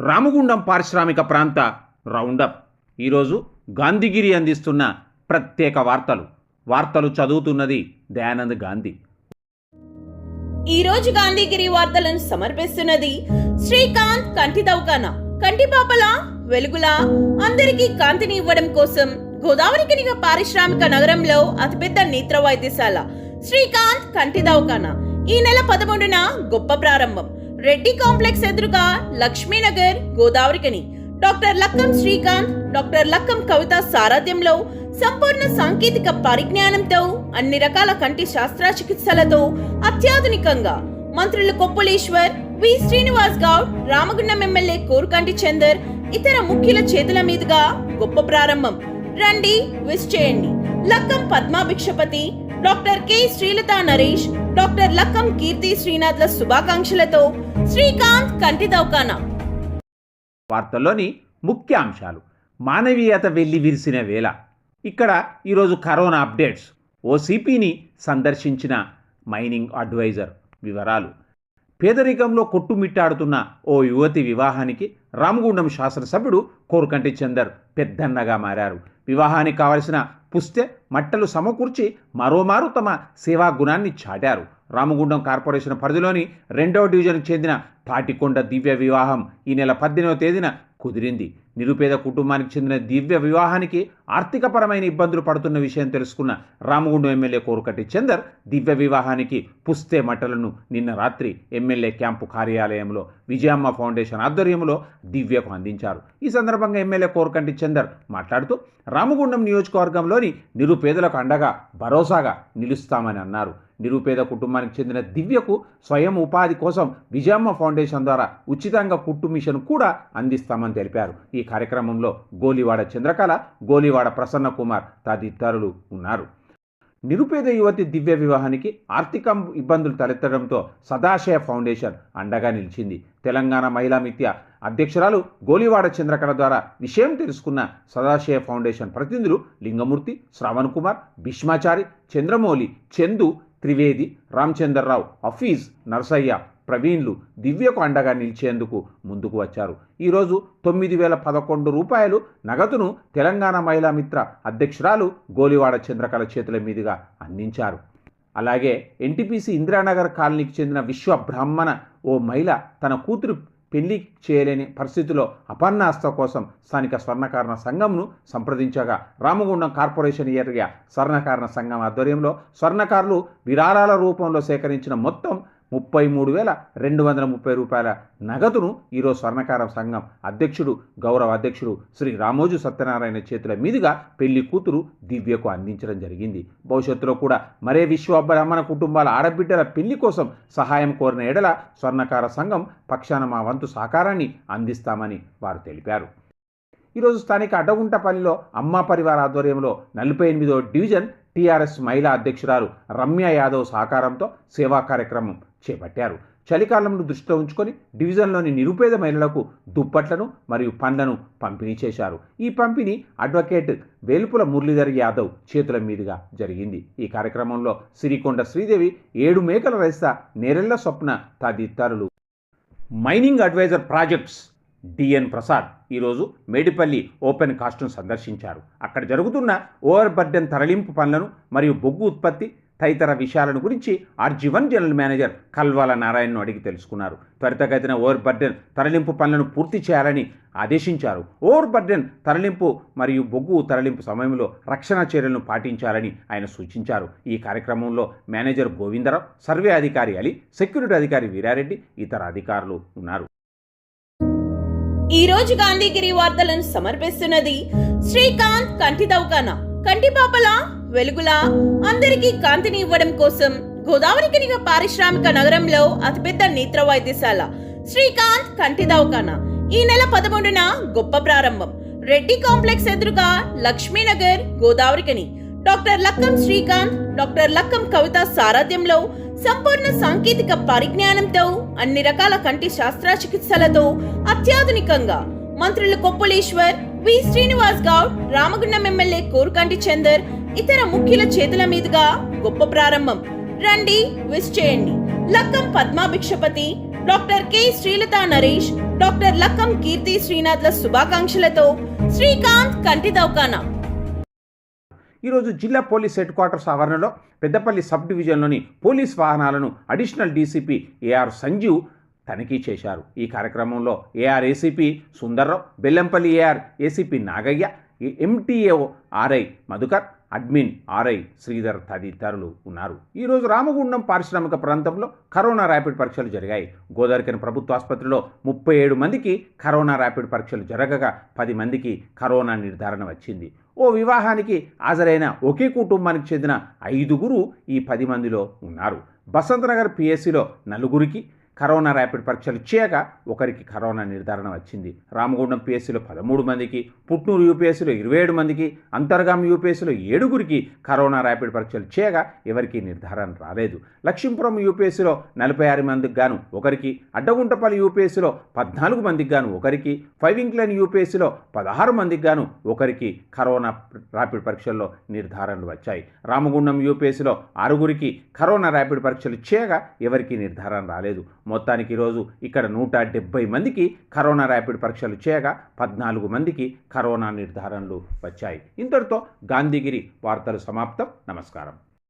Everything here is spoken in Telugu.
రామగుండం పారిశ్రామిక ప్రాంత రౌండప్. ఈరోజు గాంధీగిరి అందిస్తున్న ప్రత్యేక వార్తలు. వార్తలు చదువుతున్నది దయానంద్ గాంధీ. ఈరోజు గాంధీగిరి వార్తలను సమర్పిస్తున్నది శ్రీకాంత్ కంటి దౌకాన. కంటి పాపల వెలుగులా అందరికీ కాంతిని ఇవ్వడం కోసం గోదావరి కనిగ పారిశ్రామిక నగరంలో అతిపెద్ద నేత్ర వైద్యశాల శ్రీకాంత్ కంటి దౌకాన. ఈ నెల పదమూడున గొప్ప ప్రారంభం. రెడ్డి కాంప్లెక్స్ ఎదురుగా లక్ష్మీనగర్ గోదావరికని డాక్టర్ లక్కం శ్రీకాంత్ డాక్టర్ లక్కం కవిత సారథ్యంలో సంపూర్ణ సాంకేతిక పరిజ్ఞానంతో అన్ని రకాల కంటి శస్త్రచికిత్సలతో అత్యాధునికంగా మంత్రులు కొప్పులీశ్వర్ వి. శ్రీనివాస్ గౌడ్ రామగుండం ఎమ్మెల్యే కోరుకంటి చందర్ ఇతర ముఖ్యుల చేతుల మీదుగా గొప్ప ప్రారంభం. రండి విష్ చేయండి Lakkam Padmabhikshapathi doctor K Srilatha Naresh doctor Lakkam Keerthi శ్రీనాథ్ల శుభాకాంక్షలతో శ్రీకాంత్ కంటి దౌకానా. వార్తల్లోని ముఖ్య అంశాలు. మానవీయత వెళ్ళి విరిసిన వేళ. ఇక్కడ ఈరోజు కరోనా అప్డేట్స్. ఓసీపీని సందర్శించిన మైనింగ్ అడ్వైజర్ వివరాలు. పేదరికంలో కొట్టుమిట్టాడుతున్న ఓ యువతి వివాహానికి రామగుండం శాసనసభ్యుడు కోరుకంటి చందర్ పెద్దన్నగా మారారు. వివాహానికి కావలసిన పుస్తె మట్టలు సమకూర్చి మరోమారు తమ సేవా గుణాన్ని చాటారు. రామగుండం కార్పొరేషన్ పరిధిలోని రెండవ డివిజన్కు చెందిన తాటికొండ దివ్య వివాహం ఈ నెల పద్దెనిమిదవ తేదీన కుదిరింది. నిరుపేద కుటుంబానికి చెందిన దివ్య వివాహానికి ఆర్థికపరమైన ఇబ్బందులు పడుతున్న విషయం తెలుసుకున్న రామగుండం ఎమ్మెల్యే కోరుకటి చందర్ దివ్య వివాహానికి పుస్తే మట్టలను నిన్న రాత్రి ఎమ్మెల్యే క్యాంపు కార్యాలయంలో విజయమ్మ ఫౌండేషన్ ఆధ్వర్యంలో దివ్యకు అందించారు. ఈ సందర్భంగా ఎమ్మెల్యే కోరుకంటి చందర్ మాట్లాడుతూ రామగుండం నియోజకవర్గంలోని నిరుపేదలకు అండగా భరోసాగా నిలుస్తామని అన్నారు. నిరుపేద కుటుంబానికి చెందిన దివ్యకు స్వయం ఉపాధి కోసం విజయమ్మ ఫౌండేషన్ ద్వారా ఉచితంగా కుట్టు మిషన్ కూడా అందిస్తామని తెలిపారు. ఈ కార్యక్రమంలో గోలివాడ చంద్రకళ గోలివాడ ప్రసన్న కుమార్ తదితరులు ఉన్నారు. నిరుపేద యువతి దివ్య వివాహానికి ఆర్థిక ఇబ్బందులు తలెత్తడంతో సదాశయ ఫౌండేషన్ అండగా నిలిచింది. తెలంగాణ మహిళా మిత్య అధ్యక్షురాలు గోలివాడ చంద్రకళ ద్వారా విషయం తెలుసుకున్న సదాశయ ఫౌండేషన్ ప్రతినిధులు లింగమూర్తి శ్రావణ్ కుమార్ భీష్మాచారి చంద్రమౌళి చందు త్రివేది రామచంద్రరావు హఫీజ్ నరసయ్య ప్రవీణ్లు దివ్యకు అండగా నిలిచేందుకు ముందుకు వచ్చారు. ఈరోజు తొమ్మిది వేల పదకొండు రూపాయలు నగదును తెలంగాణ మహిళా మిత్ర అధ్యక్షురాలు గోలివాడ చంద్రకళ చేతుల మీదుగా అందించారు. అలాగే ఎన్టీపీసీ ఇందిరానగర్ కాలనీకి చెందిన విశ్వ బ్రాహ్మణ ఓ మహిళ తన కూతురు పెళ్ళి చేయలేని పరిస్థితిలో అపర్ణాస్త కోసం స్థానిక స్వర్ణకారణ సంఘంను సంప్రదించగా రామగుండం కార్పొరేషన్ ఏరియా స్వర్ణకారణ సంఘం ఆధ్వర్యంలో స్వర్ణకారులు విరాళాల రూపంలో సేకరించిన మొత్తం ముప్పై మూడు వేల రెండు వందల ముప్పై రూపాయల నగదును ఈరోజు స్వర్ణకార సంఘం అధ్యక్షుడు గౌరవ అధ్యక్షుడు శ్రీ రామోజు సత్యనారాయణ చేతుల మీదుగా పెళ్ళి కూతురు దివ్యకు అందించడం జరిగింది. భవిష్యత్తులో కూడా మరే విశ్వ అమ్మన కుటుంబాల ఆడబిడ్డల పెళ్ళి కోసం సహాయం కోరిన ఎడల స్వర్ణకార సంఘం పక్షాన మా వంతు సహకారాన్ని అందిస్తామని వారు తెలిపారు. ఈరోజు స్థానిక అడ్డగుంటపల్లిలో అమ్మ పరివార ఆధ్వర్యంలో నలభై ఎనిమిదో డివిజన్ టీఆర్ఎస్ మహిళా అధ్యక్షురాలు రమ్య యాదవ్ సహకారంతో సేవా కార్యక్రమం చేపట్టారు. చలికాలంను దృష్టిలో ఉంచుకొని డివిజన్లోని నిరుపేద మహిళలకు దుప్పట్లను మరియు పండ్లను పంపిణీ చేశారు. ఈ పంపిణీ అడ్వకేట్ వేలుపుల మురళీధర్ యాదవ్ చేతుల మీదుగా జరిగింది. ఈ కార్యక్రమంలో సిరికొండ శ్రీదేవి ఏడు మేకల రైస్తా నేరెళ్ళ స్వప్న తదితరులు. Mining adviser projects D N Prasad ఈరోజు మేడిపల్లి ఓపెన్ కాస్ట్ను సందర్శించారు. అక్కడ జరుగుతున్న ఓవర్ బర్డెన్ తరలింపు పనులను మరియు బొగ్గు ఉత్పత్తి తదితర విషయాలను గురించి R G one general manager Kalwala నారాయణను అడిగి తెలుసుకున్నారు. త్వరితగతిన ఓవర్ బర్డెన్ తరలింపు పనులను పూర్తి చేయాలని ఆదేశించారు. ఓవర్ బర్డెన్ తరలింపు మరియు బొగ్గు తరలింపు సమయంలో రక్షణ చర్యలను పాటించాలని ఆయన సూచించారు. ఈ కార్యక్రమంలో మేనేజర్ గోవిందరావు సర్వే అధికారి అలీ సెక్యూరిటీ అధికారి వీరారెడ్డి ఇతర అధికారులు ఉన్నారు. ఈ రోజు గాంధీగిరి వార్తలను సమర్పిస్తున్నది శ్రీకాంత్ కంటి దౌకాన. కంటి పాపల వెలుగులా అందరికీ కాంతిని ఇవ్వడం కోసం గోదావరి కనిగ పారిశ్రామిక నగరంలో అతిపెద్ద నేత్ర వైద్యశాల శ్రీకాంత్ కంటి దౌకాన. ఈ నెల పదమూడున గొప్ప ప్రారంభం. రెడ్డి కాంప్లెక్స్ ఎదురుగా లక్ష్మీనగర్ గోదావరికని డాక్టర్ లక్కం శ్రీకాంత్ డాక్టర్ లక్కం కవిత సారథ్యంలో సంపూర్ణ సాంకేతిక పరిజ్ఞానంతో అన్ని రకాల కంటి శస్త్రచికిత్సలతో అత్యాధునికంగా మంత్రులు కొప్పులేశ్వర్ వి. శ్రీనివాస్ గౌడ్ రామగుండం ఎమ్మెల్యే కోరుకంటి చందర్ ఇతర ముఖ్యుల చేతుల మీదుగా గొప్ప ప్రారంభం. రండి విష్ చేయండి. Lakkam Padmabhikshapathi doctor K. Srilatha Naresh doctor Lakkam Keerthi శ్రీనాథ్ల శుభాకాంక్షలతో శ్రీకాంత్ కంటి దౌకానా. ఈరోజు జిల్లా పోలీస్ హెడ్ క్వార్టర్స్ ఆవరణలో పెద్దపల్లి సబ్ డివిజన్లోని పోలీస్ వాహనాలను అడిషనల్ డీసీపీ ఏఆర్ సంజీవ్ తనిఖీ చేశారు. ఈ కార్యక్రమంలో AR ACP Sundar Rao Bellampalli AR ACP Nagaiah MTA RI Madhukar admin RI Sridhar తదితరులు ఉన్నారు. ఈరోజు రామగుండం పారిశ్రామిక ప్రాంతంలో కరోనా ర్యాపిడ్ పరీక్షలు జరిగాయి. గోదావరికని ప్రభుత్వ ఆసుపత్రిలో ముప్పై ఏడు మందికి కరోనా ర్యాపిడ్ పరీక్షలు జరగగా పది మందికి కరోనా నిర్ధారణ వచ్చింది. ఓ వివాహానికి హాజరైన ఒకే కుటుంబానికి చెందిన ఐదుగురు ఈ పది మందిలో ఉన్నారు. బసంతనగర్ పిఎస్సిలో నలుగురికి కరోనా ర్యాపిడ్ పరీక్షలు చేయగా ఒకరికి కరోనా నిర్ధారణ వచ్చింది. రామగుండం పిఎస్సిలో పదమూడు మందికి పుట్నూరు యూపీఎస్సీలో ఇరవై ఏడు మందికి అంతర్గాం యూపీఎస్సీలో ఏడుగురికి కరోనా ర్యాపిడ్ పరీక్షలు చేయగా ఎవరికి నిర్ధారణ రాలేదు. లక్ష్మీపురం యూపీఎస్సీలో నలభై ఆరు మందికి గాను ఒకరికి అడ్డగుంటపల్లి యూపీఎస్సీలో పద్నాలుగు మందికి గాను ఒకరికి ఫైవింగ్లైన్ యూపీఎస్సీలో పదహారు మందికి గాను ఒకరికి కరోనా ర్యాపిడ్ పరీక్షల్లో నిర్ధారణలు వచ్చాయి. రామగుండం యూపీఎస్సీలో ఆరుగురికి కరోనా ర్యాపిడ్ పరీక్షలు చేయగా ఎవరికి నిర్ధారణ రాలేదు. మొత్తానికి ఈరోజు ఇక్కడ నూట డెబ్బై మందికి కరోనా ర్యాపిడ్ పరీక్షలు చేయగా పద్నాలుగు మందికి కరోనా నిర్ధారణలు వచ్చాయి. ఇంతటితో గాంధీగిరి వార్తలు సమాప్తం. నమస్కారం.